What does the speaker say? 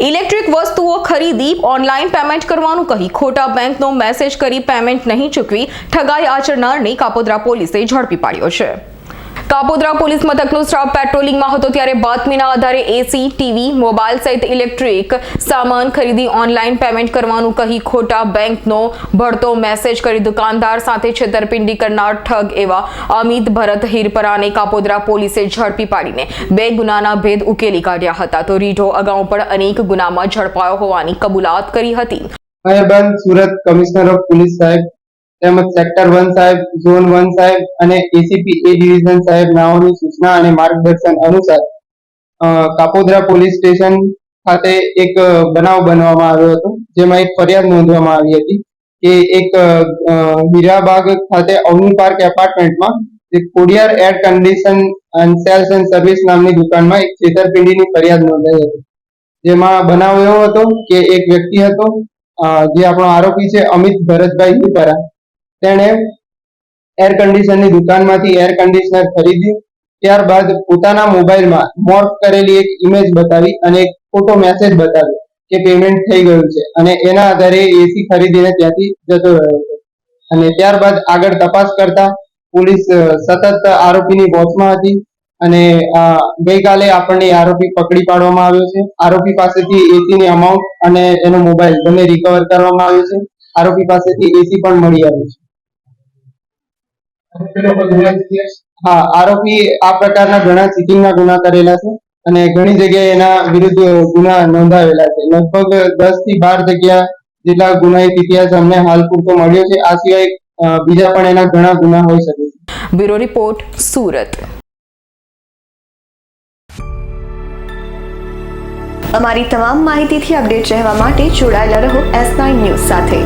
Electric વસ્તુઓ ખરીદી, online payment કરવાનું કહી ખોટા બેંકનો મેસેજ કરી પેમેન્ટ નહીં ચૂકવી, ઠગાઈ આચરનારને કાપોદ્રા પોલીસે ઝડપી પાડ્યો છે. કાપોદ્રા પોલીસ મથકનો સ્ટાફ પેટ્રોલિંગમાં હતો ત્યારે બાતમીના આધારે એસી ટીવી મોબાઈલ સહિત ઇલેક્ટ્રિક સામાન ખરીદી ઓનલાઈન પેમેન્ટ કરવાનું કહી ખોટા બેંકનો ભળતો મેસેજ કરી દુકાનદાર સાથે છેતરપિંડી કરનાર ઠગ એવા અમિત ભરત હિરપરાને કાપોદ્રા પોલીસે ઝડપી પાડીને બે ગુનાના ભેદ ઉકેલી કાઢ્યા હતા. તો રીઢો અગાઉ પણ અનેક ગુનામાં ઝડપાયો હોવાની કબૂલાત કરી હતી. સુરત કમિશનર ઓફ પોલીસ સાહેબ તેમજ સેક્ટર વન સાહેબ ઝોન વન સાહેબ અને એસીપી એ ડિવિઝન સાહેબ નાઓની સૂચના અને માર્ગદર્શન અનુસાર કાપોદ્રા પોલીસ સ્ટેશન ખાતે એક બનાવ બનવામાં આવ્યો હતો, જેમાં એક ફરિયાદ નોંધવામાં આવી હતી કે એક હીરાબાગ ખાતે અવની પાર્ક એપાર્ટમેન્ટમાં એક Khodiyar air condition and sales and service નામની દુકાનમાં એક છેતરપિંડીની ફરિયાદ નોંધાઈ હતી. જેમાં બનાવ એવો હતો કે એક વ્યક્તિ હતો જે આપણો આરોપી છે અમિત ભરતભાઈ હિપરા. તેણે એર કન્ડિશનની દુકાનમાંથી એર કન્ડિશનર ખરીદ્યું ત્યારબાદ પોતાના મોબાઈલમાં મોર્ફ કરેલી એક ઇમેજ બતાવી અને એક ફોટો મેસેજ બતાવ્યો કે પેમેન્ટ થઈ ગયું છે અને એના આધારે એસી ખરીદીને ત્યાંથી જતો રહ્યો છે અને ત્યારબાદ આગળ તપાસ કરતા પોલીસ સતત આરોપીની વોચમાં હતી અને ગઈકાલે આપણને આરોપી પકડી પાડવામાં આવ્યો છે. આરોપી પાસેથી એસીની અમાઉન્ટ અને એનો મોબાઈલ બંને રિકવર કરવામાં આવ્યો છે. આરોપી પાસેથી એસી પણ મળી આવ્યું છે. હા આરોપી આ પ્રકારના ઘણા ચીટિંગના ગુના કરેલા છે અને ઘણી જગ્યાએ એના વિરુદ્ધ ગુના નોંધાવેલા છે. લગભગ દસથી બાર જગ્યા જેટલા ગુનાહિત ઇતિહાસ અમને હાલ પૂરતો મળ્યો છે. આ સિવાય બીજા પણ એના ઘણા ગુના હોઈ શકે છે. Bureau report Surat. અમારી તમામ માહિતીથી અપડેટ રહેવા માટે જોડાયેલા રહો એસ નાઇન ન્યૂઝ સાથે.